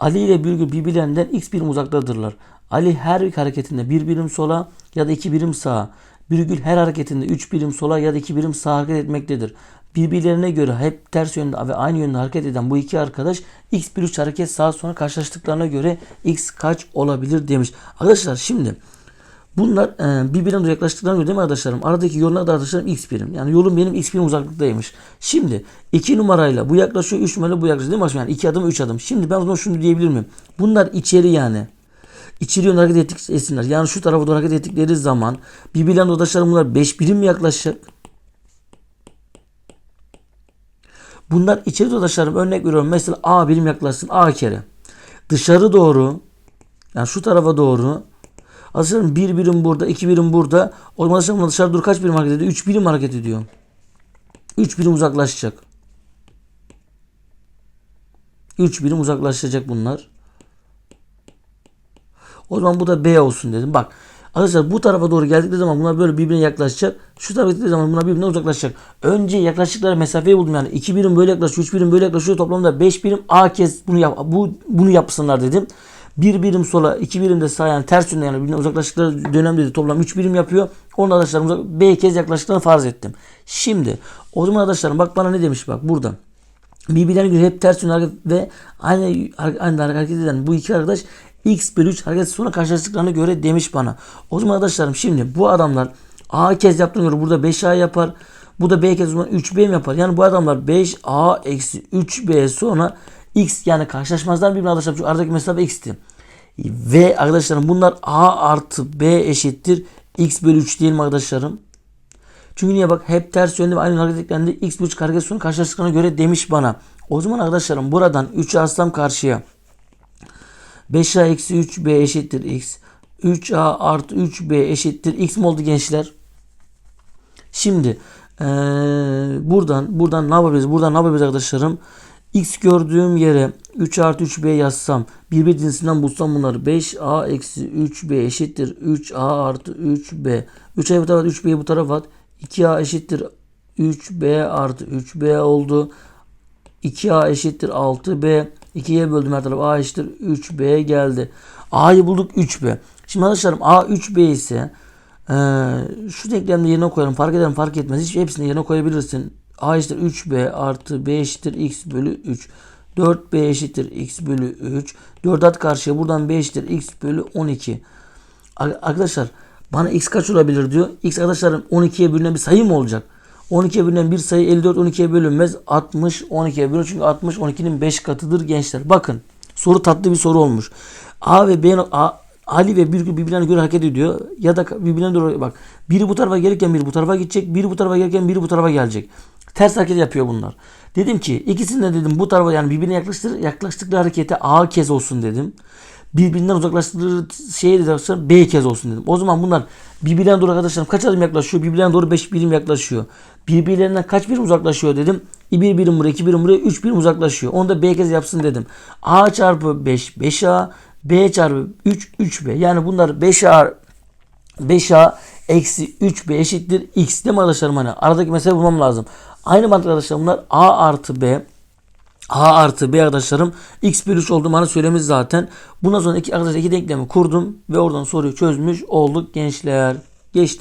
Ali ile Birgül birbirlerinden x birim uzaktadırlar. Ali her bir hareketinde bir birim sola ya da iki birim sağa. Birgül her hareketinde üç birim sola ya da iki birim sağa hareket etmektedir. Birbirlerine göre hep ters yönde ve aynı yönde hareket eden bu iki arkadaş x bir üç hareket sağa sonra karşılaştıklarına göre x kaç olabilir demiş. Arkadaşlar şimdi Bunlar e, birbirine yaklaştıklarına göre değil mi arkadaşlarım? Aradaki yollar da arkadaşlarım x birim. Yani yolum benim x birim uzaklıktaymış. Şimdi 2 numarayla bu yaklaşıyor 3 numarayla bu yaklaşıyor değil mi? Yani 2 adım 3 adım. Şimdi ben o zaman şunu diyebilir miyim? Bunlar içeri yani. İçeri yönde hareket ettik etsinler. Yani şu tarafa doğru hareket ettikleri zaman birbirlerine arkadaşlarım bunlar 5 birim mi yaklaşacak? Bunlar içeri arkadaşlarım örnek veriyorum. Mesela A birim yaklaşsın A kere. Dışarı doğru yani şu tarafa doğru Aslında bir birim burada, iki birim burada. O zaman aslında dışarı dur kaç birim hareket ediyor? Üç birim hareket ediyor. Üç birim uzaklaşacak. Üç birim uzaklaşacak bunlar. O zaman bu da B olsun dedim. Bak arkadaşlar bu tarafa doğru geldikleri zaman bunlar böyle birbirine yaklaşacak. Şu tarafa gittikleri zaman bunlar birbirine uzaklaşacak. Önce yaklaştıkları mesafeyi buldum yani. 2 birim böyle yaklaşıyor, 3 birim böyle yaklaşıyor. Toplamda 5 birim A kez bunu yap bu bunu yapsınlar dedim. Bir birim sola, iki birim de sağa yani ters yönde yani uzaklaştıkları dönem dedi. Toplam 3 birim yapıyor. Onu arkadaşlarım uzak- B kez yaklaştıklarını farz ettim. Şimdi o zaman arkadaşlarım bak bana ne demiş bak burada. Birbirlerine göre hep ters yönde ve aynı, aynı hareket eden bu iki arkadaş x bölü 3 hareket sonra karşılaştıklarına göre demiş bana. O zaman arkadaşlarım şimdi bu adamlar a kez yaptığına göre burada 5a yapar. Bu da b kez o zaman 3b mi yapar? Yani bu adamlar 5a eksi 3b sonra x yani karşılaşmazlar birbirine arkadaşlar. Çünkü aradaki mesafe x'ti. Ve arkadaşlarım bunlar a artı b eşittir x bölü 3 değil mi arkadaşlarım? Çünkü niye bak hep ters yönde ve aynı hareket eklendi. X buçuk hareket sonu karşılaştıklarına göre demiş bana. O zaman arkadaşlarım buradan 3'ü alsam karşıya. 5A eksi 3B eşittir X. 3A artı 3B eşittir X mi oldu gençler? Şimdi eee, buradan buradan ne yapabiliriz? Buradan ne yapabiliriz arkadaşlarım? X gördüğüm yere 3 artı 3B yazsam birbir cinsinden bulsam bunları. 5A eksi 3B eşittir 3A artı 3B 3A bu tarafa at 3B'yi bu tarafa at. 2A eşittir 3B artı 3B oldu. 2A eşittir 6B 2'ye böldüm her taraf A eşittir 3B geldi. A'yı bulduk 3B şimdi arkadaşlarım A 3B ise eee, şu denklemde yerine koyalım fark eder mi fark etmez. Hiç hepsini yerine koyabilirsin A eşittir 3B artı B eşittir X bölü 3 4B eşittir X bölü 3 4 at karşıya buradan B eşittir X bölü 12 Ar- Arkadaşlar bana X kaç olabilir diyor. X arkadaşlarım 12'ye bölünen bir sayı mı olacak? 12'ye bölünen bir sayı 54 12'ye bölünmez. 60 12'ye bölünür. Çünkü 60 12'nin 5 katıdır gençler. Bakın soru tatlı bir soru olmuş. A ve B A, Ali ve Birgül birbirlerine göre hareket ediyor. Ya da birbirlerine doğru bak. Biri bu tarafa gelirken biri bu tarafa gidecek. Biri bu tarafa gelirken biri bu tarafa gelecek. Ters hareket yapıyor bunlar. Dedim ki ikisini de dedim bu tarafa yani birbirine yaklaştır, yaklaştıkları harekete A kez olsun dedim birbirinden uzaklaştırdığı şeye de arkadaşlar B kez olsun dedim. O zaman bunlar birbirlerine doğru arkadaşlarım kaç adım yaklaşıyor? Birbirlerine doğru 5 birim yaklaşıyor. Birbirlerinden kaç birim uzaklaşıyor dedim. 1 birim buraya, 2 birim buraya, 3 birim uzaklaşıyor. Onu da B kez yapsın dedim. A çarpı 5 5A, B çarpı 3 3B. Yani bunlar 5A 5A eksi 3B eşittir X değil mi arkadaşlarım? Hani aradaki mesele bulmam lazım. Aynı mantık arkadaşlar bunlar A artı B A artı B arkadaşlarım x bölü 3 olduğunu bana söylemiş zaten. Bundan sonra iki, arkadaşlar iki denklemi kurdum ve oradan soruyu çözmüş olduk gençler. Geçtim.